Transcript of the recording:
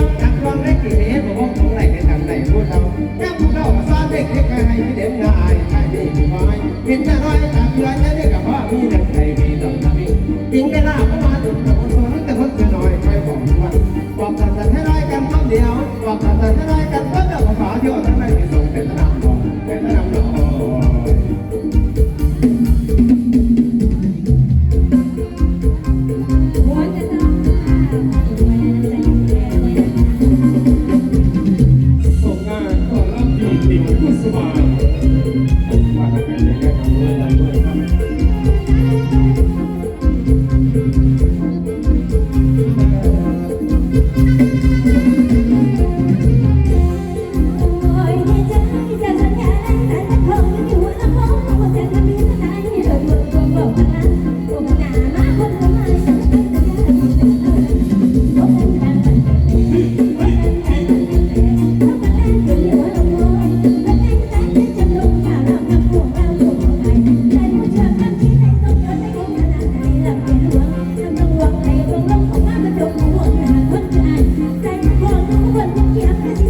างจังวังได้กี่เมตรบอกว่าของไหนกันทางไหนพูดเราแก้วเรามาสร้างเด็กเล็กให้เด็กนายใช่ดีไม่เป็นอะไรทำอะไรจ Yeah.